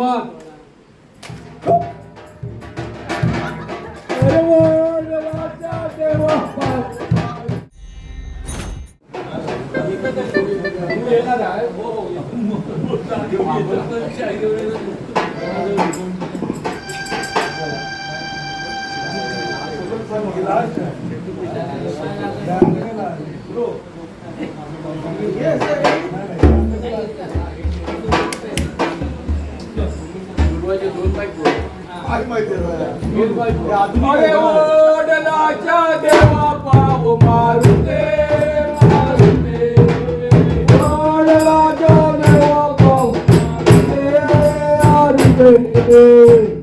मग अरे वडिलाच्या अरे वडिलाच्या देवा पाव मारुते मारुते वडिलाच्या देवा पाव मारुते मारुते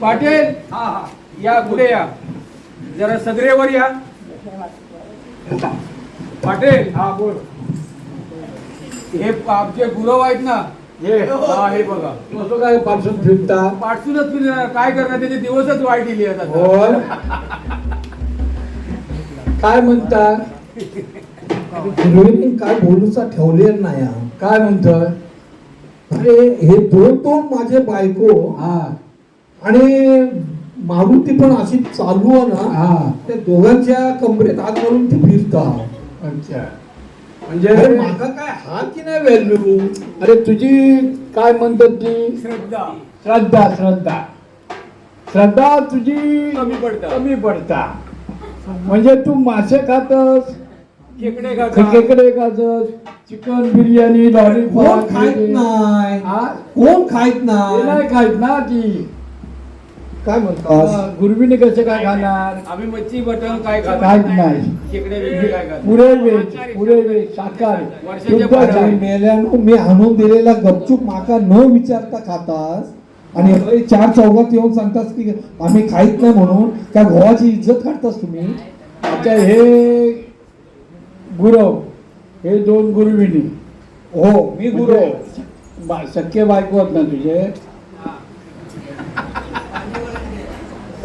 पाटील हा हा. या पुढे या. जरा सदरेवर या. पाटील हा बोल. हे आमचे गुरव आहेत ना हे. हा हे बघा. कसं काय पासून फिरता? पाठसूनच फिरणार. काय करणार? त्याचे दिवसच वाईट दिली आता. होय काय म्हणता? काय बोलूचा ठेवलेलं नाही हा. काय म्हणतोय? अरे हे दोन दोन माझे बायको हा. आणि मारुती पण अशी चालू आहे ना हा. त्या दोघांच्या कमरेत हात घालून ती फिरता. अच्छा. अरे म्हणजे माका काय हा की नाही व्हॅल्यू अरे तुझी काय म्हणतात ती? श्रद्धा. श्रद्धा श्रद्धा. श्रद्धा तुझी कमी पडतात कमी पडता. म्हणजे तू मासे खातस खेकडे खातात. खेकडे खातस चिकन बिर्याणी कोण लॉलीपॉप खायत नाही? कोण खायत नाही खायत ना ती. काय म्हणतात गुरबीने कसं काय खाणार? आम्ही मच्छी बटन काय खात काहीच नाही. खेकडे काय पुरे वेज पुरे वेज शाकाहारी वर्षाच्या बारा. मेल्यानो मी आणून दिलेला गपचूप माका न विचारता खातास. आणि हे. चार चौघात येऊन सांगतास की आम्ही खाईत नाही म्हणून त्या गोवाची इज्जत काढतास तुम्ही? आता हे गुरव हे दोन गुरुविनी हो मी गुरु म्हणजे बा- सख्खे बायको आहेत ना तुझे?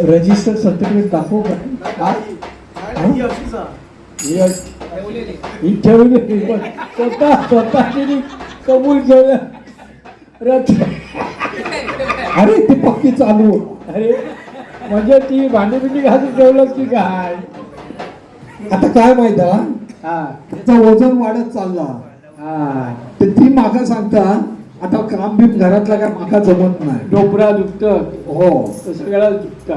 रजिस्टर सर्टिफिकेट दाखवू का? हा? ठेवली स्वतः स्वतः तिने कबूल केलं. अरे ती पक्की चालू. अरे म्हणजे ती भांडी बिंडी घालून ठेवलं की काय? आता काय माहीत त्याचं वजन वाढत चालला. हा. तर ती माका सांगता आता काम बिम घरातला काय माका जमत नाही. डोपरा दुखतं. हो. सगळ्याला दुखता.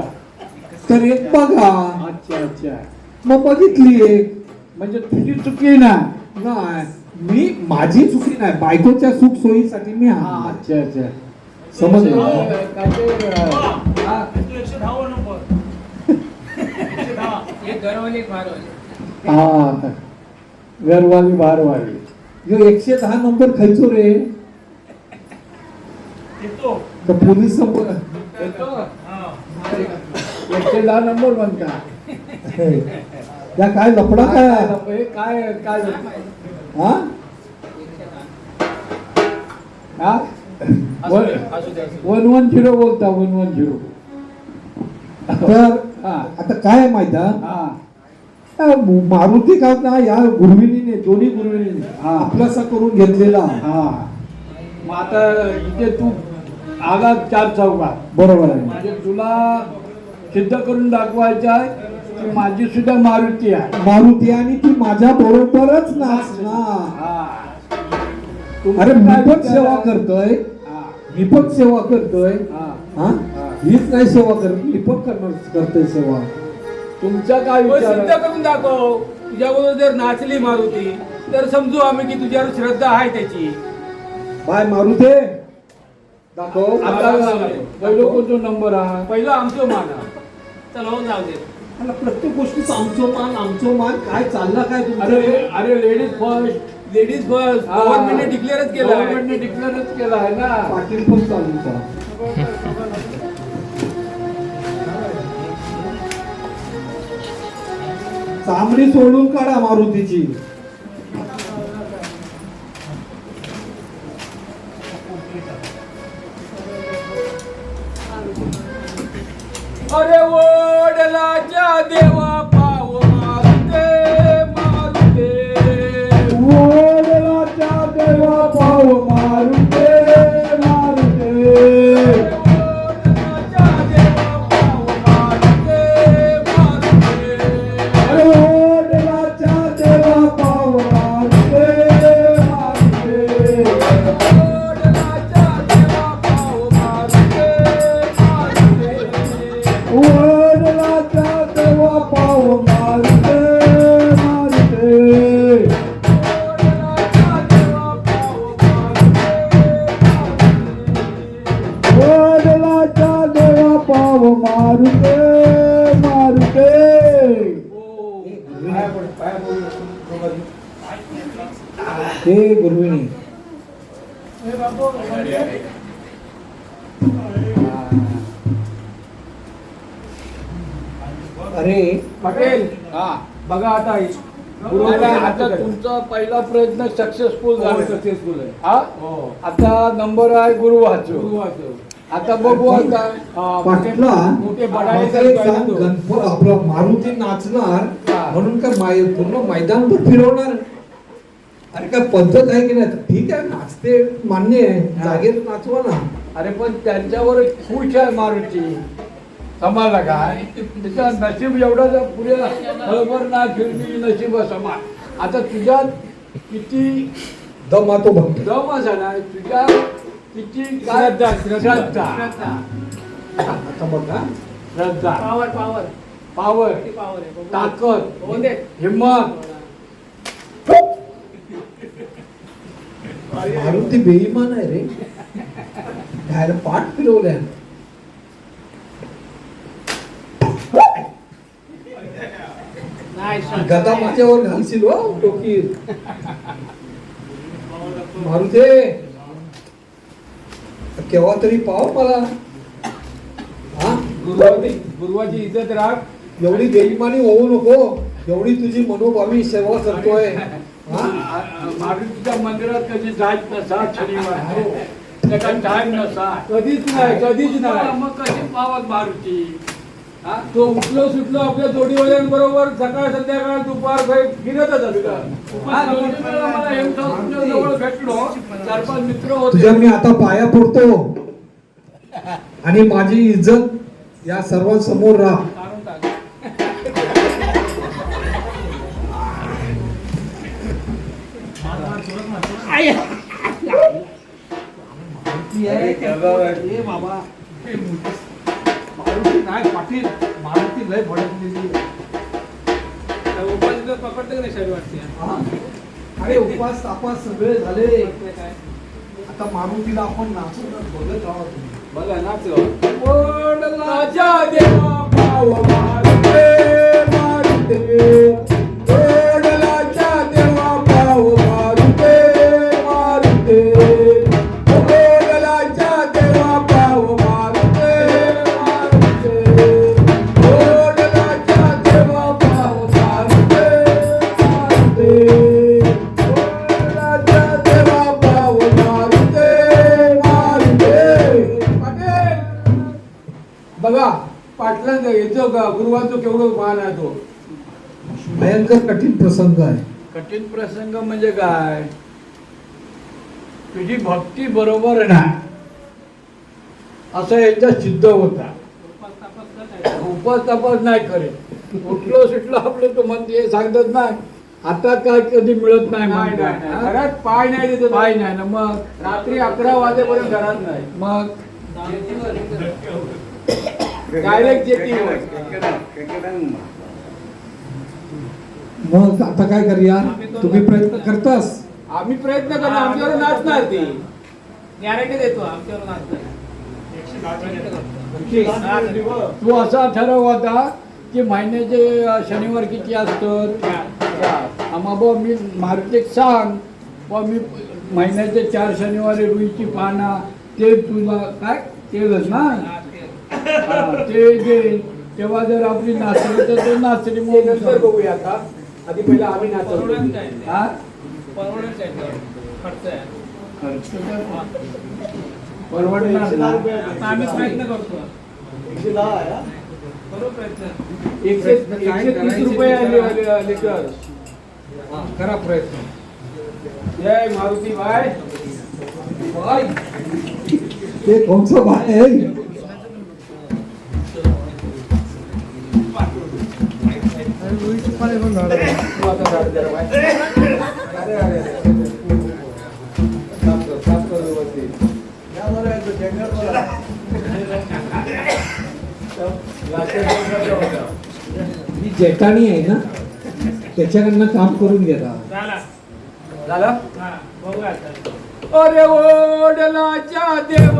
तर एक बघा. अच्छा अच्छा. मग बघितली एक. म्हणजे तुझी चुकी ना? नाही. मी माझी चुकी नाही. बायकोच्या सुख सोयीसाठी मी हा हा अच्छा अच्छा. समजलं? काय ते, अं, हा, हा घरवाली बारवाली. ह्यो एकशे दहा नंबर खायचो रे. तर पोलीस समोर एकशे दहा नंबर म्हणता त्या काय लफडा काय हे काय काय हा? हा. वन वन झिरो बोलता वन वन झिरो. तर हा. आता काय माहिती मारुती का ना या गुरुविनीने दोन्ही गुरुविनीने हा. आपलासा करून घेतलेला. हा. मग आता इथे तू आला चार चौकात बरोबर आहे. म्हणजे तुला सिद्ध करून दाखवायचं आहे की माझी सुद्धा मारुती आहे. मारुती आणि ती माझ्या बरोबरच नाचणार. हा. अरे मी काय पण विचार सेवा आहे? करतोय. हा, मी पण सेवा करतोय. हा, हा? हा. हीच नाही सेवा करत मी पण करणार करते सेवा. तुमचा काय विचार सिद्ध आहे? करून दाखव. तुझ्याबरोबर जर नाचली मारुती तर समजू आम्ही की तुझ्यावर श्रद्धा आहे त्याची. बाय मारुते. दाखव. आता पहिलो कोणतो नंबर हा पहिलं आमचं माना चला हो जाऊ दे. मला प्रत्येक गोष्टीच आमचं मान आमचं मान काय चालला काय अरे तुमचं अरे लेडीज फर्स्ट लेडीज फर्स्ट गव्हर्नमेंटने डिक्लेअरच केलं आहे. गव्हर्नमेंटने डिक्लेअरच केला आहे ना. पाटील पण चालूचा चामडी सोडून काढा मारुतीची. अरे वडलाच्या देवा. अरे पटेल. हा. बघा आता नाही, आता तुमचा पहिला प्रयत्न सक्सेसफुल झाला. सक्सेसफुल आहे. हा? हो. आता नंबर आहे गुरु वाचू गुरुवाचं. आता बघू आता. हा, पाटला मोठे बडाळे आपलं मारुती नाचणार हा. म्हणून काय माय पूर्ण मैदानभर फिरवणार? अरे काय पद्धत आहे की नाही? ठीक आहे नाचते मान्य आहे. जागेत नाचवा ना. अरे पण त्यांच्यावर खुश आहे मारुती. समाजला काय? त्याच्या नशीब एवढं जर पुढे हळभर ना फिरली नशीब समान आता तुझ्यात किती दमा तो भक्त. दम असा ना तुझ्या किती काय श्रद्धा, आता बघा श्रद्धा. Power power. पावर. पावर आहे ताकद. हिम्मत. मारुती बेईमान आहे रे. घ्यायला पाठ फिरवल्या. गदा माझ्यावर घालशील हो टोकी मारुते. केव्हा तरी पाव मला. हा? गुरुवाची गुरुवाची इज्जत राख. एवढी बेईमानी होऊ नको. एवढी तुझी मनोभावी सेवा करतोय. हा? मारुतीच्या मंदिरात कधी जायच नसा शनिवार. त्याचा टाइम नसा कधीच नाही कधीच नाही. मग कशी पावत मारुती? तो उठलो सुटलो आपल्या जोडीवाल्यांबरोबर सकाळ संध्याकाळ दुपार फिरतच जवळ भेटलो. चार पाच मित्र होते. तुझ्या मी आता पाया पडतो. आणि माझी इज्जत या सर्वांसमोर राह. मारुती नाही पाटील मारुती लय भडकलेली पकडतं का नाही अरे उपास तापास सगळे झाले. काय? आता मारुतीला आपण नाचवणार बघत आहोत बघा नाच वडलाच्या देवा पाव मारुते मारुते गुरुवारचं केवढं मान आहे तो? भयंकर कठीण प्रसंग आहे. कठीण प्रसंग म्हणजे काय? तुझी भक्ती बरोबर नाही. असं यांच्या सिद्ध होता. उपास तपास नाही करे उठलो सुटलो आपलं तो म्हणते हे सांगत नाही. आता काय कधी मिळत नाही? घरात पाय नाही देतो पाय नाही ना. मग रात्री अकरा वाजेपर्यंत घरात नाही. मग डायरेक्ट मग आता काय करूया? तुम्ही प्रयत्न करतास? आम्ही प्रयत्न करणार आमच्यावर नाचणार ती. गॅरंटी देतो आमच्यावर नाचणार. तू असा ठरव होता की महिन्याचे शनिवार किती असतात? आम्हा बुवा मी मारुतीक सांग. बुवा मी महिन्याचे चार शनिवारी रुईची पाना ते तुला काय? तेलच ना? हा, ते तेव्हा जर आपली नाचली तर ते नाचली ते नंतर बघूया आता. आधी पहिला आम्ही नाचवतो परवडत काय ते? हा? परवडत काय ते? खर्च आहे. परवडणार ना आता आम्ही प्रयत्न करतो. करू प्रयत्न. एकशे एकशे तीस रुपये आले- आले- आले लिटर करा प्रयत्न. जय मारुती बाय. ते कोणचं आहे तू जरा बाय. मी जेठाणी आहे ना त्याच्याकडनं काम करून घेता झाला. झालं? हा बघूया आता. अरे ओडलाच्या देव.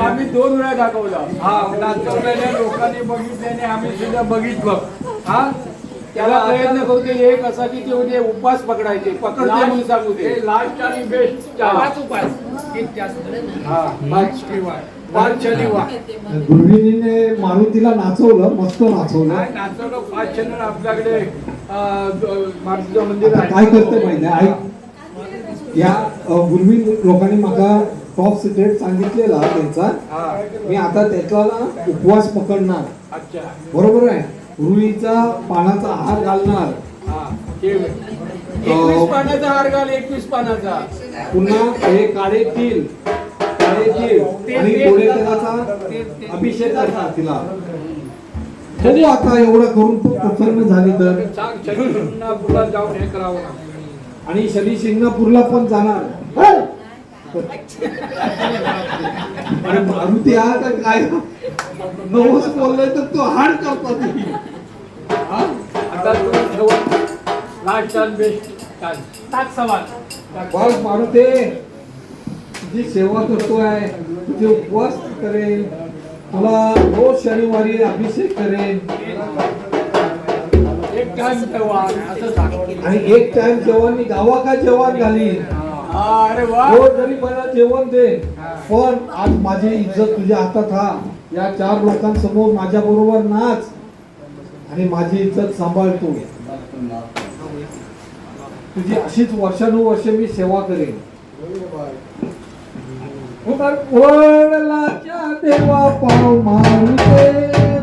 आम्ही दोन वेळा दाखवला. हा नाचवलेल्या लोकांनी बघितल्याने आम्ही सुद्धा बघितलं. हा? त्याला प्रयत्न करू दे एक असा की ते उद्या उपवास पकडायचे पकडते म्हणून सांगू दे. लास्ट आणि बेस्ट पाच उपास. हा. पाच शनिवार पाच शनिवार गृहिणीने मारुतीला नाचवलं मस्त नाचवलं. नाचवलं. पाच शनिवार आपल्याकडे मारुतीचं मंदिर काय करते माहिती आहे? या गुरवी लोकांनी माका टॉप सिक्रेट सांगितलेला त्यांचा. मी आता ना उपवास पकडणार. अच्छा. बरोबर आहे. रुईचा पानाचा आहार घालणार. पानाचा हार घाल एकवीस पानाचा. पुन्हा हे काळे तिल काळे तिल आणि गोडे तेलाचा अभिषेक करणार तिला. बघू आता एवढं करून तू प्रसन्न झाली तर. हे. आणि शनी शिंगणापूरला पण जाणार. अरे मारुती हा तर काय? नवस बोललोय तर तो हाड करतात. हा? आता तू लास्ट बेस्ट सवाल. मारुती तुझी सेवा करतोय तुझे उपवास करेन. तुला रोज शनिवारी अभिषेक करेन. एक टाइम असं सांग आणि एक टाइम जेवण मी गावा का जेवण घालीन अरे रोज जरी मला जेवण दे पण आज माझी इज्जत तुझ्या हातात हा. या चार लोकांसमोर माझ्या बरोबर नाच. आणि माझी इज्जत सांभाळ तू. तुझी अशीच वर्षानुवर्ष मी सेवा करेन. देवा पाव मारुते